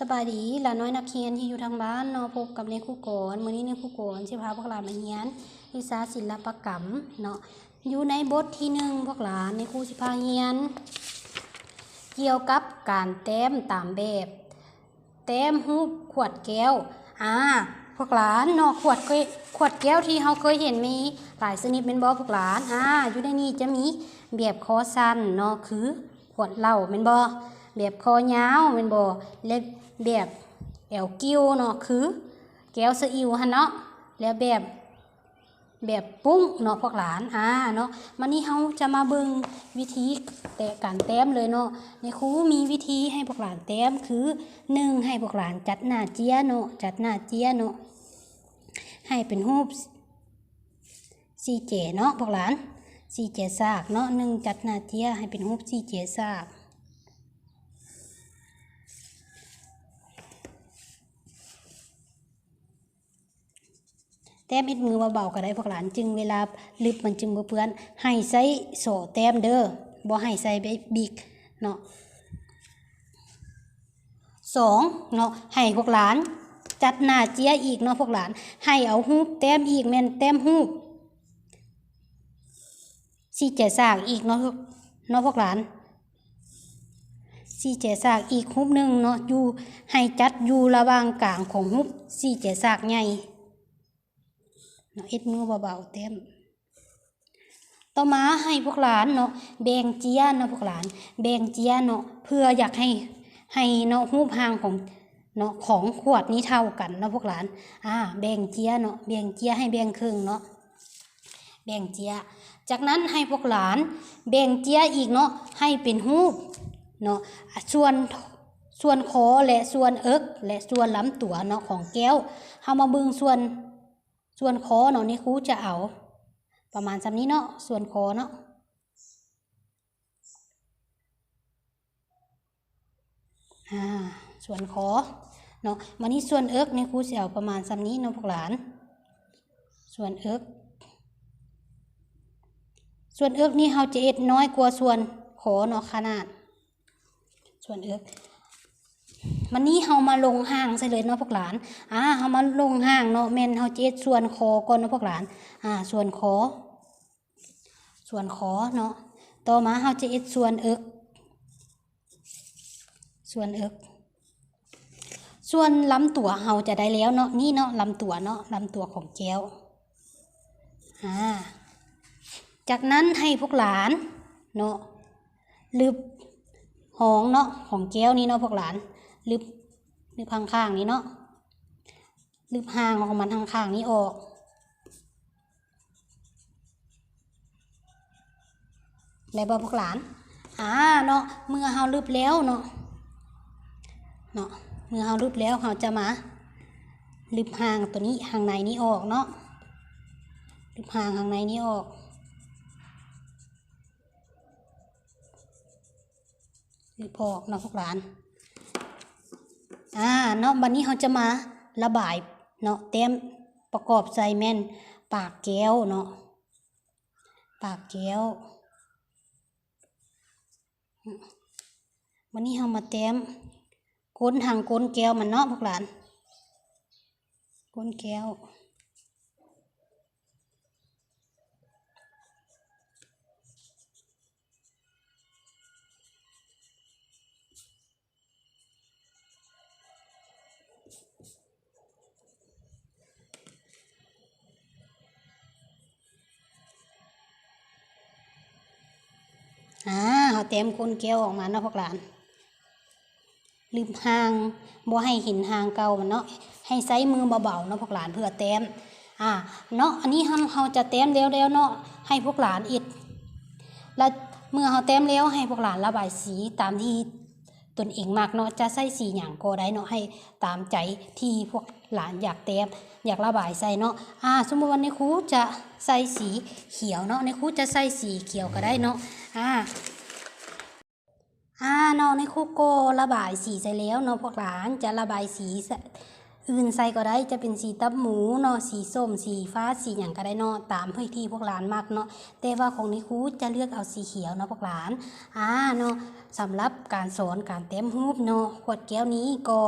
สบายดีหลานน้อยนักเรียนที่อยู่ทางบ้านเนาะพบกับในครู่โกนมื้อนี้ในครู่โกนสิพาพวกหลานมาเรียนวิชาศิลปกรรมเนาะอยู่ในบทที่หนึ่งพวกหลานในครูสิพาเรียน เกี่ยวกับการแต้มตามแบบแต้มรูปขวดแก้วอ่าพวกหลานเนาะขวดเคยขวดแก้วที่เราเคยเห็นมีหลายชนิดเป็นบ่พวกหลานอ่าอยู่ในนี้จะมีแบบคอสั้นเนาะคือขวดเหล้าเป็นบ่ แบบคอยาวเป็นบ่และแบบแอวกิ้วเนาะคือ แก้วสะอิวหั่นเนาะแล้วแบบแบบปุ้งเนาะพวกหลานอ่าเนาะมันนี้เราจะมาเบิ่งวิธีแต่การแต้มเลยเนาะในครูมีวิธีให้พวกหลานแต้มคือหนึ่งให้พวกหลานจัดหน้าเจียเนาะจัดหน้าเจียเนาะให้เป็นรูปสีเจเนาะพวกหลานสีเจซากเนาะหนึ่งจัดหน้าเจียให้เป็นรูปสีเจซาก แต้มเอิดมือเบาๆก็ได้พวกหลานจึงเวลาลึบมันจึงบ่เปื้อนให้ใส่โซ่แต้มเด้อบ่ให้ใส่ใบบิกเนาะสองเนาะให้พวกหลาน จัดหน้าเจียอีกเนาะพวกหลาน ให้เอาฮูปแต้มอีกแม่นแต้มฮูปสีเจสากอีกเนาะเนาะพวกหลานสี่เจสากอีกฮุบหนึ่งเนาะอยู่ให้จัดอยู่ระหว่างกลางของฮุบสี่เจสากใหญ่ เนาะเอ็ดมือเบาๆเต็มต่อมาให้พวกหลานเนาะแบ่งเจียเนาะพวกหลานแบ่งเจียเนาะเพื่ออยากให้ให้เนาะรูปห่างของเนาะของขวดนี้เท่ากันเนาะพวกหลานอ่าแบ่งเจียเนาะแบ่งเจียให้แบ่งครึ่งเนาะแบ่งเจีย จากนั้นให้พวกหลานแบ่งเจียอีกเนาะให้เป็นรูปเนาะอะส่วนส่วนคอและส่วนเอิกและส่วนลำตัวเนาะของแก้วเฮามาบิ่งส่วน ส่วนคอเนาะนี่ครูจะเอา ประมาณสำนี้เนาะส่วนคอเนาะอ่าส่วนคอเนาะวันนี้ส่วนเอิกนี่ครูจะเอาประมาณสำนี้เนาะพวกหลาน ส่วนเอิกส่วนเอิกนี่เราจะเอ็ดน้อยกว่าส่วนคอเนาะขนาด ส่วนเอิก วันนี้เฮามาลงห้างใส่เลยเนาะพวกหลาน อ่าเฮามาลงห้างเนาะแม่นเฮาเจ็ดส่วนคอก่อนเนาะพวกหลาน อ่า ส่วนคอ ส่วนคอเนาะ ต่อมาเฮาจะเอ็ดส่วนเอิก ส่วนเอิก ส่วนลำตัวเฮาจะได้แล้วเนาะ นี่เนาะลำตัวเนาะลำตัวของแก้ว อ่า จากนั้นให้พวกหลานเนาะลืบหองเนาะของแก้วนี่เนาะพวกหลาน ลึบลึบข้างๆนี้เนาะลึบห่างของมันข้างๆนี้ออก แล้วบอพวกหลานอ่าเนาะเมื่อเฮาลึบแล้วเนาะเนาะเมื่อเฮาลึบแล้วเฮาจะมาลึบห่างตัวนี้ห่างในนี้ออกเนาะลึบห่างห่างในนี้ออกลึบออกเนาะพวกหลาน อ่าเนาะบัดนนี้เราจะมาระบายเนาะเต็มประกอบใส่แม่นปากแก้วเนาะปากแก้ววันนี้เรามาเต็มก้นทางก้นแก้วมันเนาะพวกหลานก้นแก้ว เต็มก้นแก้วออกมาเนาะพวกหลานลืมห่างบ่ให้เห็นห่างเก่ามันเนาะให้ใช้มือเบาๆเนาะพวกหลานเพื่อแต้มอ่าเนาะอันนี้เราเราจะแต้มแล้วๆเนาะให้พวกหลานอิดแล้วเมื่อเราแต้มแล้วให้พวกหลานระบายสีตามที่ตนเองมากเนาะจะใส่สีอย่างก็ได้เนาะให้ตามใจที่พวกหลานอยากแต้มอยากระบายใส่เนาะอ่าสมมติวันนี้ครูจะใส่สีเขียวเนาะในครูจะใส่สีเขียวก็ได้เนาะอ่า ในคุกโกระบายสีใส่แล้วเนาะพวกหลานจะระบายสีสอื่นใส่ก็ได้จะเป็นสีตับหมูเนาะสีส้มสีฟ้าสีหยังก็ได้เนาะตามเพื่อที่พวกหลานมักเนาะแต่ว่าของนิคูจะเลือกเอาสีเขียวเนาะพวกหลานอ่าเนาะสำหรับการสอนการเต็มรูปเนาะขวดแก้วนี้ก็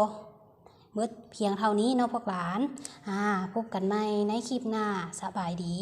เบิดเพียงเท่านี้เนาะพวกหลานอ่าพบกันใหม่ในคลิปหน้าสบายดี